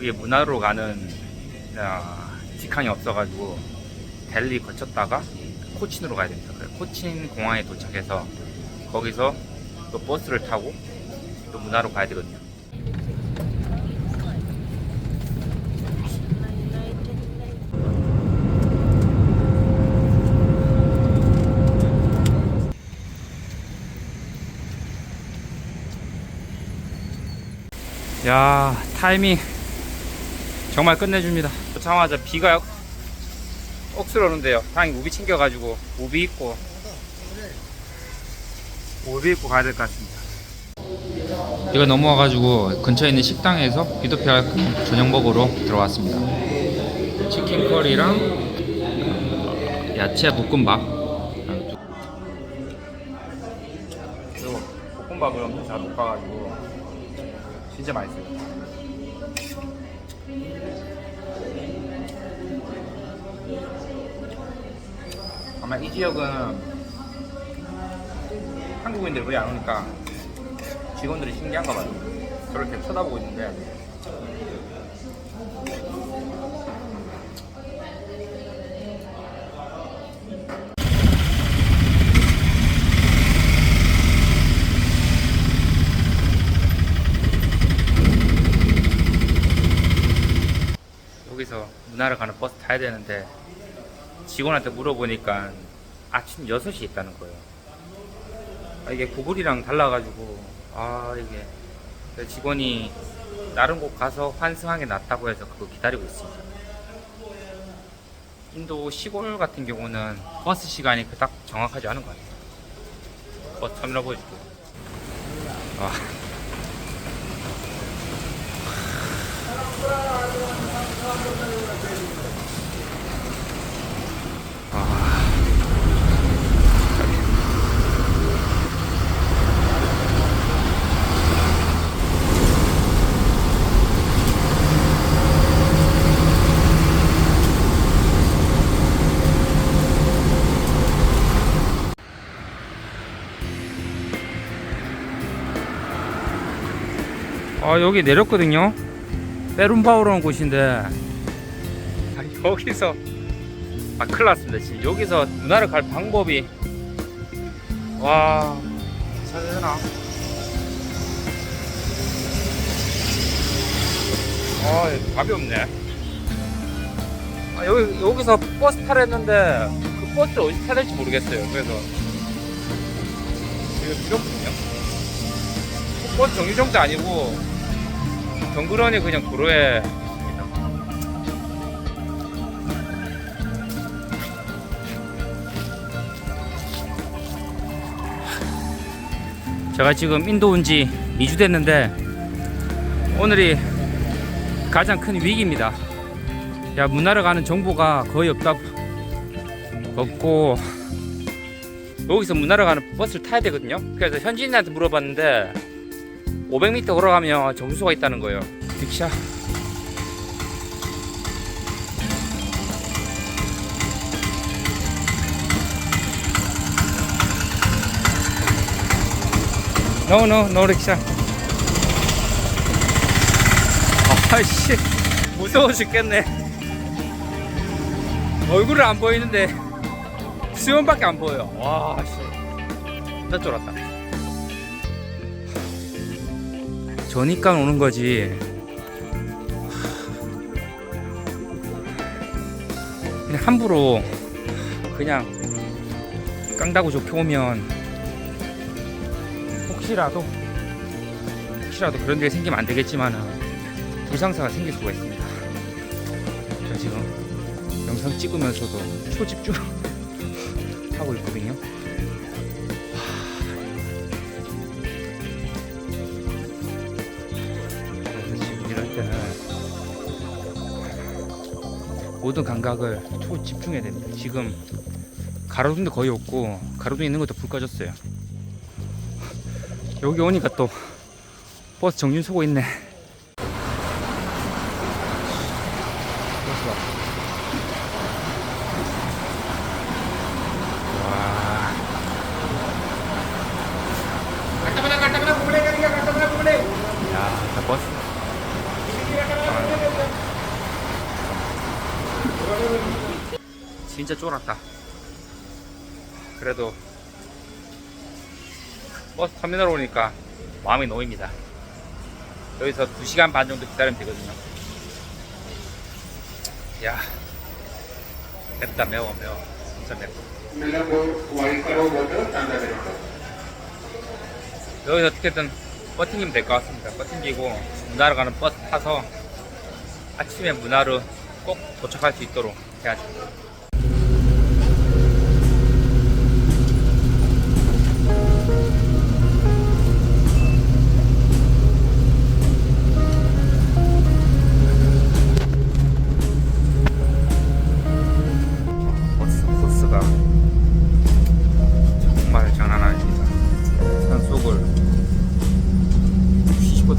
거기 문화로 가는 아, 직항이 없어가지고 델리 거쳤다가 코친으로 가야 됩니다. 그래서 코친 공항에 도착해서 거기서 또 버스를 타고 또 문화로 가야 되거든요. 야 타이밍 정말 끝내줍니다. 도착하자마자 비가 억수로 오는데요. 다행히 우비 챙겨가지고 우비 입고 우비 입고 가야 될 것 같습니다. 비가 넘어와가지고 근처에 있는 식당에서 비도피아 저녁 먹으러 들어왔습니다. 치킨 커리랑 어, 야채 볶음밥. 그리고 볶음밥을 엄청 잘 볶아가지고 진짜 맛있어요. 아마 이 지역은 한국인들 거의 안 오니까 직원들이 신기한가 봐요. 저렇게 쳐다보고 있는데 여기서 문화를 가는 버스 타야 되는데 직원한테 물어보니까 아침 6시에 있다는 거예요. 아, 이게 구글이랑 달라가지고 아 이게 직원이 다른 곳 가서 환승하게 낫다고 해서 그거 기다리고 있습니다. 인도 시골 같은 경우는 버스 시간이 그닥 정확하지 않은 것 같아요. 버스 터미널 보여줄게요. 아. 아 여기 내렸거든요. 빼룸바우라는 곳인데. 아, 여기서. 아 큰일 났습니다 지금 여기서 문화를 갈 방법이. 와. 되나? 아 답이 없네. 아 여기 여기서 버스 타려 했는데 그 버스를 어디 타야 될지 모르겠어요. 그래서. 이거 필요 없거든요 버스 정류정도 아니고 덩그러니 그냥 도로에 있습니다. 제가 지금 인도 온 지 2주 됐는데 오늘이 가장 큰 위기입니다. 야 문화를 가는 정보가 거의 없다 없고 여기서 문화를 가는 버스를 타야 되거든요. 그래서 현지인한테 물어봤는데 500m 걸어가면 점수가 있다는 거예요. 빅샤. No, no, no 릭샤. 아씨, 무서워 죽겠네. 얼굴은 안 보이는데 수염밖에 안 보여. 와, 씨, 나 쫄았다. 저니까 오는 거지. 그냥 함부로 그냥 깡다구 좋게 오면 혹시라도 혹시라도 그런 게 생기면 안 되겠지만 불상사가 생길 수가 있습니다. 제가 지금 영상 찍으면서도 초집중 하고 있거든요. 모든 감각을 초 집중해야 됩니다. 지금 가로등도 거의 없고 가로등 있는 것도 불 꺼졌어요. 여기 오니까 또 버스 정신 서고 있네. 버스 봐. 와. 야, 나 버스. 진짜 쫄았다. 그래도 버스 터미널 오니까 마음이 놓입니다. 여기서 2시간 반 정도 기다리면 되거든요. 야, 맵다 매워 매워. 진짜 맵다. 여기서 어떻게든 버팅기면 될 것 같습니다. 버팅기고 문화로 가는 버스 타서 아침에 문화로 꼭 도착할 수 있도록 해야죠.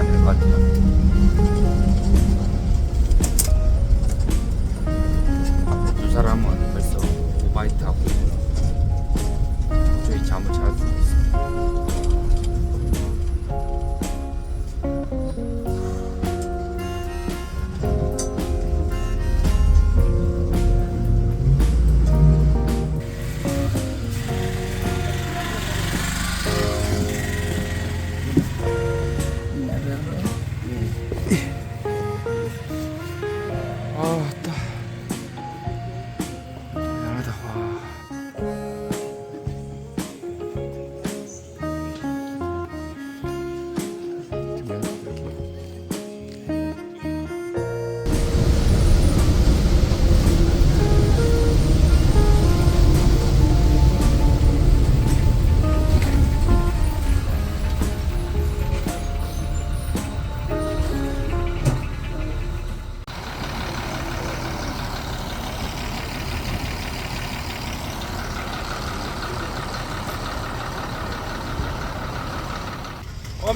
뒤집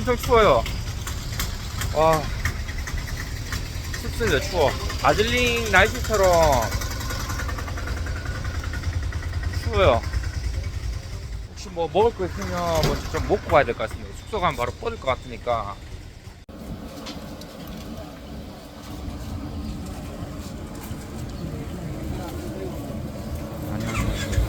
엄청 추워요. 와. 춥습니다, 추워. 아들링 날씨처럼 추워요. 혹시 뭐 먹을 거 있으면 뭐좀 먹고 가야 될 것 같습니다. 숙소 가면 바로 뻗을 것 같으니까. 안녕하세요.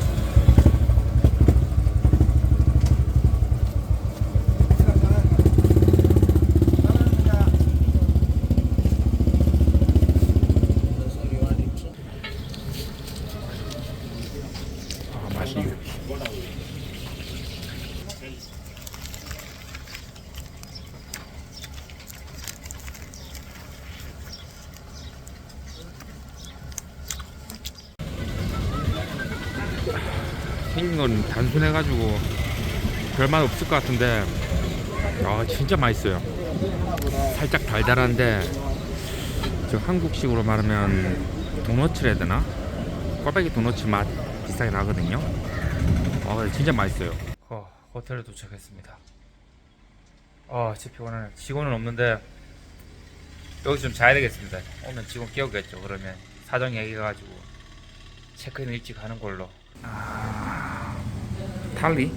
아, 맛있네. 생긴 건 단순해가지고 별맛 없을 것 같은데 아 진짜 맛있어요 살짝 달달한데 저 한국식으로 말하면 도너츠라 해야 되나? 꽈배기 도너츠 맛 비슷하게 나거든요 아 근데 진짜 맛있어요. 어, 호텔에 도착했습니다. 아 진짜 피곤하네. 직원은 없는데 여기서 좀 자야 되겠습니다. 오면 직원 깨우겠죠 그러면. 사정 얘기해가지고 체크인 일찍 하는 걸로. 아, 탈리.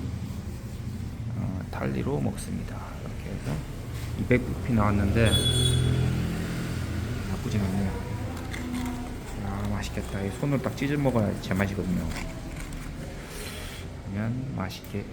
어, 탈리로 먹습니다. 이렇게 해서 200루피 나왔는데 나쁘진 않네요. 아 맛있겠다. 이 손으로 딱 찢어 먹어야 제맛이거든요 그러면 맛있게